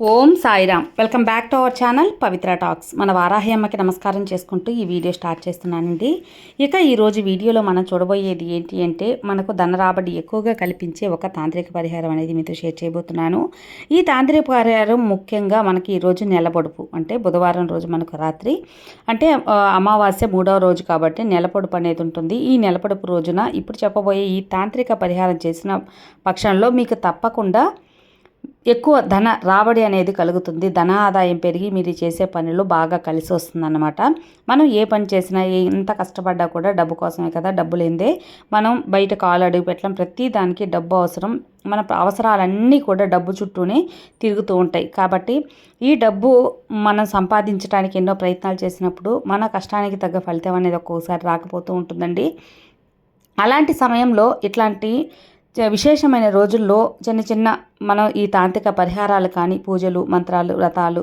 Om Sairam. Welcome back to our channel Pavitra talks. మన వారాహి అమ్మకి నమస్కారం చేసుకుంటూ ఈ వీడియో స్టార్ట్ చేస్తున్నానండి. ఇక ఈరోజు వీడియోలో మనం చూడబోయేది ఏంటి అంటే మనకు ధన రాబడి ఎక్కువగా కల్పించే ఒక తాంత్రిక పరిహారం అనేది మీతో షేర్ చేయబోతున్నాను. ఈ తాంత్రిక పరిహారం ముఖ్యంగా మనకి ఈరోజు నెలపొడుపు అంటే బుధవారం రోజు మనకు రాత్రి. అంటే అమావాస్య మూడవ రోజు కాబట్టి నెలపొడుపు అనేది ఉంటుంది. ఈ నెలపొడుపు రోజున ఇప్పుడు చెప్పబోయే ఈ తాంత్రిక పరిహారం చేసిన పక్షంలో మీకు తప్పకుండా ఎక్కువ ధన రాబడి అనేది కలుగుతుంది. ధన ఆదాయం పెరిగి మీరు చేసే పనులు బాగా కలిసి వస్తుందన్నమాట. మనం ఏ పని చేసినా ఎంత కష్టపడ్డా కూడా డబ్బు కోసమే కదా డబ్బు లేదే మనం బయట కాలు అడుగు పెట్టడం ప్రతి దానికి డబ్బు అవసరం మన అవసరాలన్నీ కూడా డబ్బు చుట్టూనే తిరుగుతూ ఉంటాయి. కాబట్టి ఈ డబ్బు మనం సంపాదించడానికి ఎన్నో ప్రయత్నాలు చేసినప్పుడు మన కష్టానికి తగ్గ ఫలితం అనేది ఒక్కోసారి రాకపోతూ ఉంటుందండి. అలాంటి సమయంలో ఇట్లాంటి విశేషమైన రోజుల్లో చిన్న చిన్న మనం ఈ తాంత్రిక పరిహారాలు కానీ పూజలు మంత్రాలు వ్రతాలు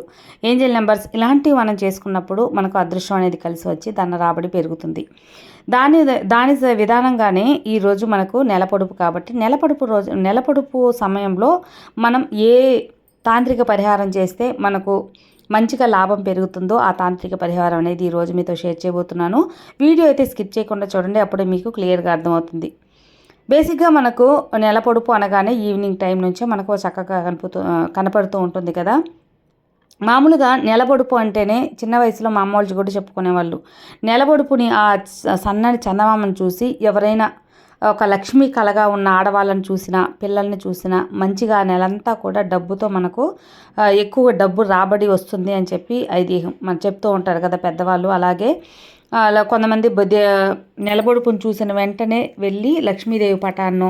ఏంజల్ నెంబర్స్ ఇలాంటివి మనం చేసుకున్నప్పుడు మనకు అదృష్టం అనేది కలిసి వచ్చి ధన రాబడి పెరుగుతుంది. దాని దాని విధానంగానే ఈరోజు మనకు నెలపొడుపు కాబట్టి నెలపొడుపు రోజు నెలపొడుపు సమయంలో మనం ఏ తాంత్రిక పరిహారం చేస్తే మనకు మంచిగా లాభం పెరుగుతుందో ఆ తాంత్రిక పరిహారం అనేది ఈరోజు మీతో షేర్ చేయబోతున్నాను. వీడియో అయితే స్కిప్ చేయకుండా చూడండి అప్పుడే మీకు క్లియర్గా అర్థమవుతుంది. బేసిక్గా మనకు నెల పొడుపు అనగానే ఈవినింగ్ టైం నుంచే మనకు చక్కగా కనపడుతూ కనపడుతూ ఉంటుంది కదా. మామూలుగా నెలబొడుపు అంటేనే చిన్న వయసులో మా అమ్మ వాళ్ళు కూడా చెప్పుకునేవాళ్ళు. నెలబొడుపుని ఆ స- సన్నని చందమామను చూసి ఎవరైనా ఒక లక్ష్మీ కళగా ఉన్న ఆడవాళ్ళని చూసినా పిల్లల్ని చూసినా మంచిగా నెలంతా కూడా డబ్బుతో మనకు ఎక్కువ డబ్బు రాబడి వస్తుంది అని చెప్పి ఐదీహం మనం చెప్తూ ఉంటారు కదా పెద్దవాళ్ళు. అలాగే అలా కొంతమంది బుద్ధి చూసిన వెంటనే వెళ్ళి లక్ష్మీదేవి పటాలను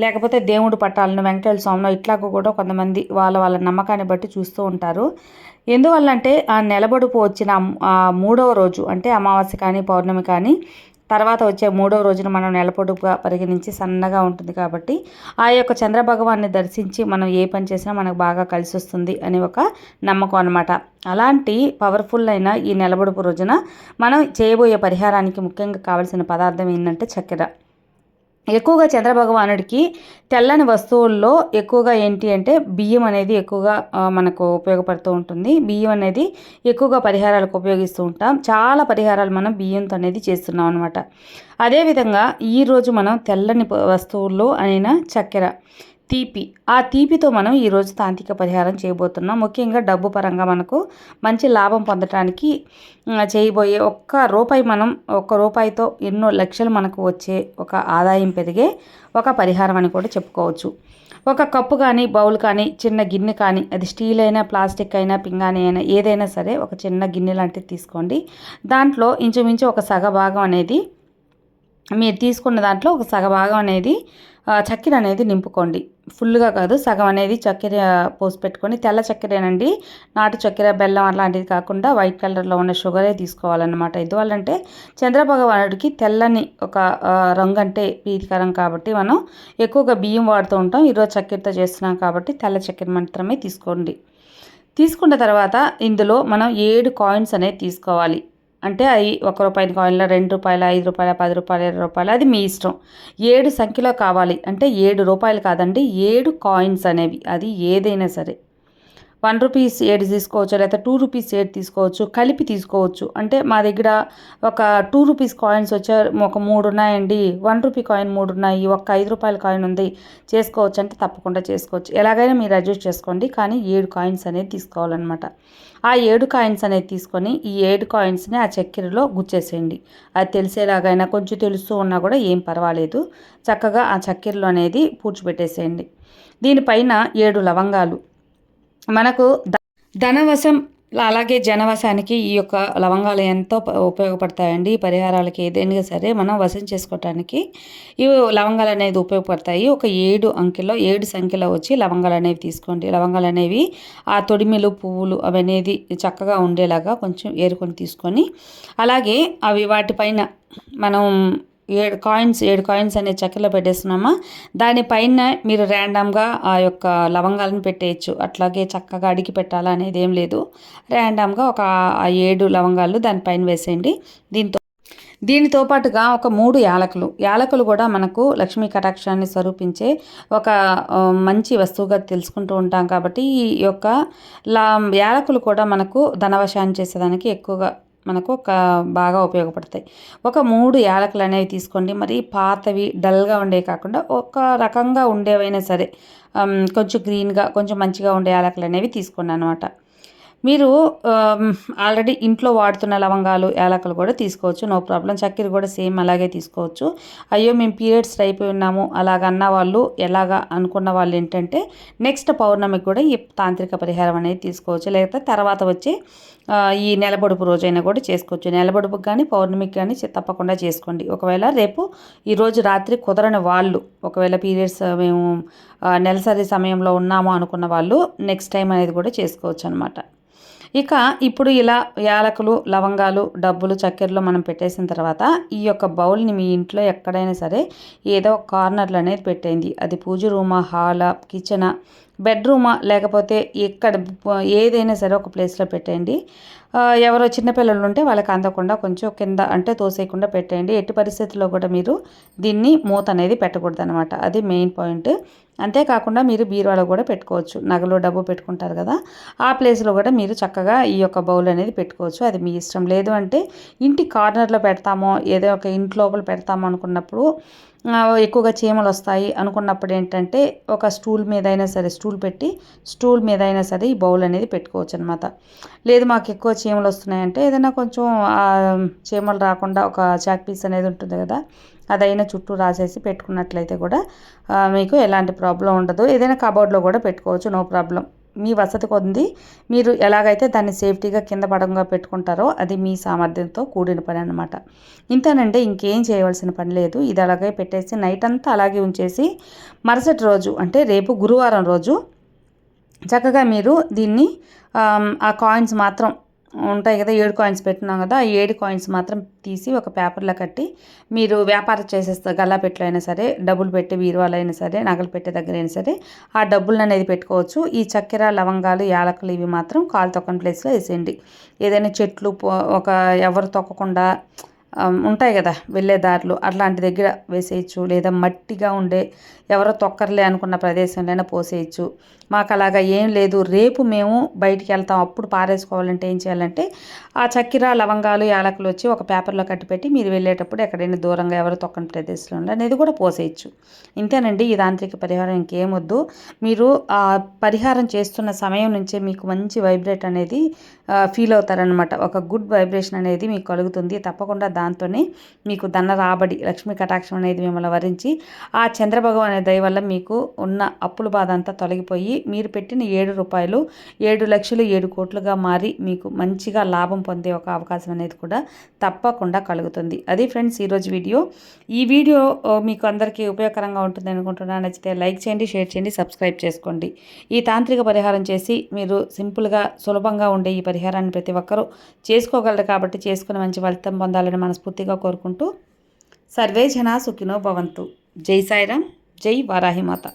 లేకపోతే దేవుడు పటాలను వెంకటేశ్వర స్వామినో ఇట్లాగ కూడా కొంతమంది వాళ్ళ వాళ్ళ నమ్మకాన్ని బట్టి చూస్తూ ఉంటారు. ఎందువల్లంటే ఆ నిలబొడుపు వచ్చిన మూడవ రోజు అంటే అమావాస్య కానీ పౌర్ణమి కానీ తర్వాత వచ్చే మూడో రోజున మనం నెలపొడుపుగా పరిగణించి సన్నగా ఉంటుంది కాబట్టి ఆ యొక్క చంద్రభగవాన్ని దర్శించి మనం ఏ పని చేసినా మనకు బాగా కలిసి వస్తుంది అని ఒక నమ్మకం అనమాట అలాంటి పవర్ఫుల్ అయిన ఈ నెలబొడుపు రోజున మనం చేయబోయే పరిహారానికి ముఖ్యంగా కావాల్సిన పదార్థం ఏంటంటే చక్కెర. ఎక్కువగా చంద్రభగవానుడికి తెల్లని వస్తువుల్లో ఎక్కువగా ఏంటి అంటే బియ్యం అనేది ఎక్కువగా మనకు ఉపయోగపడుతూ ఉంటుంది. బియ్యం అనేది ఎక్కువగా పరిహారాలకు ఉపయోగిస్తూ ఉంటాం. చాలా పరిహారాలు మనం బియ్యంతో అనేది చేస్తున్నాం అనమాట అదేవిధంగా ఈరోజు మనం తెల్లని వస్తువుల్లో అయిన చక్కెర తీపి. ఆ తీపితో మనం ఈరోజు తాంత్రిక పరిహారం చేయబోతున్నాం. ముఖ్యంగా డబ్బు పరంగా మనకు మంచి లాభం పొందడానికి చేయబోయే ఒక్క రూపాయి మనం ఒక్క రూపాయితో ఎన్నో లక్షలు మనకు వచ్చే ఒక ఆదాయం పెరిగే ఒక పరిహారం అని కూడా చెప్పుకోవచ్చు. ఒక కప్పు కానీ బౌల్ కానీ చిన్న గిన్నె కానీ అది స్టీల్ అయినా ప్లాస్టిక్ అయినా పింగాణి అయినా ఏదైనా సరే ఒక చిన్న గిన్నె లాంటిది తీసుకోండి. దాంట్లో ఇంచుమించు ఒక సగ భాగం అనేది మీరు తీసుకున్న దాంట్లో ఒక సగభాగం అనేది చక్కెర అనేది నింపుకోండి. ఫుల్గా కాదు సగం అనేది చక్కెర పోసి పెట్టుకొని తెల్ల చక్కెరేనండి నాటు చక్కెర బెల్లం అలాంటిది కాకుండా వైట్ కలర్లో ఉన్న షుగరే తీసుకోవాలన్నమాట. ఎందువల్లంటే చంద్రభగవానుడికి తెల్లని ఒక రంగు అంటే ప్రీతికరం కాబట్టి మనం ఎక్కువగా బియ్యం వాడుతూ ఉంటాం ఈరోజు చక్కెరతో చేస్తున్నాం కాబట్టి తెల్ల చక్కెర మాత్రమే తీసుకోండి. తీసుకున్న తర్వాత ఇందులో మనం ఏడు కాయిన్స్ అనేది తీసుకోవాలి. అంటే అవి ఒక రూపాయి కాయిన్లో రెండు రూపాయల ఐదు రూపాయల పది రూపాయల ఇరవై రూపాయలు అది మీ ఇష్టం. ఏడు సంఖ్యలో కావాలి అంటే ఏడు రూపాయలు కాదండి ఏడు కాయిన్స్ అనేవి అది ఏదైనా సరే. వన్ రూపీస్ ఏడు తీసుకోవచ్చు లేకపోతే టూ రూపీస్ ఏడు తీసుకోవచ్చు కలిపి తీసుకోవచ్చు. అంటే మా దగ్గర ఒక టూ రూపీస్ కాయిన్స్ వచ్చే ఒక మూడు ఉన్నాయండి. వన్ రూపీ కాయిన్ మూడు ఉన్నాయి. ఒక ఐదు రూపాయల కాయిన్ ఉంది. చేసుకోవచ్చు అంటే తప్పకుండా చేసుకోవచ్చు. ఎలాగైనా మీరు అడ్జస్ట్ చేసుకోండి. కానీ ఏడు కాయిన్స్ అనేది తీసుకోవాలన్నమాట. ఆ ఏడు కాయిన్స్ అనేది తీసుకొని ఈ ఏడు కాయిన్స్ని ఆ చక్కెరలో గుచ్చేసేయండి. అది తెలిసేలాగైనా కొంచెం తెలుస్తూ ఉన్నా కూడా ఏం పర్వాలేదు. చక్కగా ఆ చక్కెరలో అనేది పూడ్చిపెట్టేసేయండి. దీనిపైన ఏడు లవంగాలు. మనకు ధనవశం అలాగే జనవశానికి ఈ యొక్క లవంగాలు ఎంతో ఉపయోగపడతాయండి. ఈ పరిహారాలకి ఏదైనా సరే మనం వశం చేసుకోవటానికి ఈ లవంగాలు అనేది ఉపయోగపడతాయి. ఒక ఏడు అంకెలో ఏడు సంఖ్యలో వచ్చి లవంగాలు అనేవి తీసుకోండి. లవంగాలు అనేవి ఆ తొడిమిలు పువ్వులు అవి అనేది చక్కగా ఉండేలాగా కొంచెం ఏరుకొని తీసుకొని అలాగే అవి వాటిపైన మనం ఏడు కాయిన్స్ ఏడు కాయిన్స్ అనే చక్కెరలో పెట్టేస్తున్నామా? దానిపైన మీరు ర్యాండమ్గా ఆ యొక్క లవంగాలను పెట్టేయచ్చు. అట్లాగే చక్కగా అడిగి పెట్టాలా అనేది ఏం లేదు. ర్యాండమ్గా ఒక ఆ ఏడు లవంగాలు దానిపైన వేసేయండి. దీంతో దీనితో పాటుగా ఒక మూడు యాలకులు. యాలకులు కూడా మనకు లక్ష్మీ కటాక్షాన్ని స్వరూపించే ఒక మంచి వస్తువుగా తెలుసుకుంటూ ఉంటాం కాబట్టి ఈ యొక్క లా యాలకులు కూడా మనకు ధనవశాన్ని చేసేదానికి ఎక్కువగా మనకు ఒక బాగా ఉపయోగపడతాయి. ఒక మూడు యాలకులు అనేవి తీసుకోండి. మరి పాతవి డల్గా ఉండేవి కాకుండా ఒక రకంగా ఉండేవైనా సరే కొంచెం గ్రీన్గా కొంచెం మంచిగా ఉండే యాలకులు అనేవి తీసుకోండి అనమాట మీరు ఆల్రెడీ ఇంట్లో వాడుతున్న లవంగాలు యాలకులు కూడా తీసుకోవచ్చు. No problem. చక్కెర కూడా సేమ్ అలాగే తీసుకోవచ్చు. అయ్యో మేము పీరియడ్స్ అయిపోయి ఉన్నాము. అలాగన్న వాళ్ళు ఎలాగా అనుకున్న వాళ్ళు ఏంటంటే నెక్స్ట్ పౌర్ణమికి కూడా ఈ తాంత్రిక పరిహారం అనేది తీసుకోవచ్చు. లేకపోతే తర్వాత వచ్చే ఈ నెలబొడుపు రోజైనా కూడా చేసుకోవచ్చు. నెలబొడుపుకి కానీ పౌర్ణమికి కానీ తప్పకుండా చేసుకోండి. ఒకవేళ రేపు ఈ రోజు రాత్రి కుదరని వాళ్ళు ఒకవేళ పీరియడ్స్ మేము నెలసరి సమయంలో ఉన్నాము అనుకున్న వాళ్ళు నెక్స్ట్ టైం అనేది కూడా చేసుకోవచ్చు అనమాట ఇక ఇప్పుడు ఇలా యాలకులు లవంగాలు డబ్బులు చక్కెరలు మనం పెట్టేసిన తర్వాత ఈ యొక్క బౌల్ని మీ ఇంట్లో ఎక్కడైనా సరే ఏదో ఒక కార్నర్లో అనేది పెట్టేయండి. అది పూజ రూమా హాల కిచెనా బెడ్రూమా లేకపోతే ఎక్కడ ఏదైనా సరే ఒక ప్లేస్లో పెట్టేయండి. ఎవరో చిన్నపిల్లలు ఉంటే వాళ్ళకి అందకుండా కొంచెం కింద అంటే తోసేయకుండా పెట్టేయండి. ఎట్టి పరిస్థితుల్లో కూడా మీరు దీన్ని మూత అనేది పెట్టకూడదు అనమాట అది మెయిన్ పాయింట్. అంతేకాకుండా మీరు బీరువాలో కూడా పెట్టుకోవచ్చు. నగలు డబ్బు పెట్టుకుంటారు కదా ఆ ప్లేస్లో కూడా మీరు చక్కగా ఈ యొక్క బౌల్ అనేది పెట్టుకోవచ్చు. అది మీ ఇష్టం. లేదు అంటే ఇంటి కార్నర్లో పెడతామో ఏదో ఒక ఇంటి లోపల పెడతామో అనుకున్నప్పుడు ఎక్కువగా చీమలు వస్తాయి అనుకున్నప్పుడు ఏంటంటే ఒక స్టూల్ మీద అయినా సరే స్టూల్ పెట్టి స్టూల్ మీద అయినా సరే ఈ బౌల్ అనేది పెట్టుకోవచ్చు అనమాట లేదు మాకు ఎక్కువ చీమలు వస్తున్నాయంటే ఏదైనా కొంచెం చీమలు రాకుండా ఒక చాక్ పీస్ అనేది ఉంటుంది కదా అదైనా చుట్టూ రాసేసి పెట్టుకున్నట్లయితే కూడా మీకు ఎలాంటి ప్రాబ్లం ఉండదు. ఏదైనా కబోర్డ్లో కూడా పెట్టుకోవచ్చు నో ప్రాబ్లం. మీ వసతి కొంది మీరు ఎలాగైతే దాన్ని సేఫ్టీగా కింద పడంగా పెట్టుకుంటారో అది మీ సామర్థ్యంతో కూడిన పని అనమాట ఇంతేనంటే ఇంకేం చేయవలసిన పని లేదు. ఇది అలాగే పెట్టేసి నైట్ అంతా అలాగే ఉంచేసి మరుసటి రోజు అంటే రేపు గురువారం రోజు చక్కగా మీరు దీన్ని ఆ కాయిన్స్ మాత్రం ఉంటాయి కదా ఏడు కాయిన్స్ పెట్టినాం కదా ఆ ఏడు కాయిన్స్ మాత్రం తీసి ఒక పేపర్లో కట్టి మీరు వ్యాపారం చేసేస్తారు గల్లాపెట్లో అయినా సరే డబ్బులు పెట్టే బీరువాలో అయినా సరే నగలు పెట్టే దగ్గర అయినా సరే ఆ డబ్బులను అనేది పెట్టుకోవచ్చు. ఈ చక్కెర లవంగాలు యాలకులు ఇవి మాత్రం కాలు తొక్కని ప్లేస్లో వేసేయండి. ఏదైనా చెట్లు ఒక ఎవరు తొక్కకుండా ఉంటాయి కదా వెళ్ళే దారులు అట్లాంటి దగ్గర వేసేయచ్చు. లేదా మట్టిగా ఉండే ఎవరో తొక్కర్లే అనుకున్న ప్రదేశంలోనే పోసేయచ్చు. మాకు అలాగా ఏం లేదు. రేపు మేము బయటికి వెళ్తాం. అప్పుడు పారేసుకోవాలంటే ఏం చేయాలంటే ఆ చక్కెర లవంగాలు యాలకులు వచ్చి ఒక పేపర్లో కట్టిపెట్టి మీరు వెళ్ళేటప్పుడు ఎక్కడైనా దూరంగా ఎవరు తొక్కని ప్రదేశంలో అనేది కూడా పోసేయచ్చు. ఇంతేనండి ఈ తాంత్రిక పరిహారం ఇంకేం వద్దు. మీరు ఆ పరిహారం చేస్తున్న సమయం నుంచే మీకు మంచి వైబ్రేట్ అనేది ఫీల్ అవుతారనమాట ఒక గుడ్ వైబ్రేషన్ అనేది మీకు కలుగుతుంది. తప్పకుండా దాంతోనే మీకు ధన రాబడి లక్ష్మీ కటాక్షం అనేది మిమ్మల్ని వరించి ఆ చంద్రభగవాన్ అనే దయ వల్ల మీకు ఉన్న అప్పుల బాధ అంతా తొలగిపోయి మీరు పెట్టిన ఏడు రూపాయలు ఏడు లక్షలు ఏడు కోట్లుగా మారి మీకు మంచిగా లాభం పొందే ఒక అవకాశం అనేది కూడా తప్పకుండా కలుగుతుంది. అది ఫ్రెండ్స్ ఈరోజు వీడియో. ఈ వీడియో మీకు అందరికీ ఉపయోగకరంగా ఉంటుంది అనుకుంటున్నాను నచ్చితే లైక్ చేయండి షేర్ చేయండి సబ్స్క్రైబ్ చేసుకోండి. ఈ తాంత్రిక పరిహారం చేసి మీరు సింపుల్గా సులభంగా ఉండే ఈ పరిహారాన్ని ప్రతి ఒక్కరూ చేసుకోగలరు కాబట్టి చేసుకుని మంచి ఫలితం పొందాలని మనం మనస్ఫూర్తిగా కోరుకుంటూ సర్వే జనా సుఖినో భవంతు. జై సాయిరామ్ జై వారాహిమాత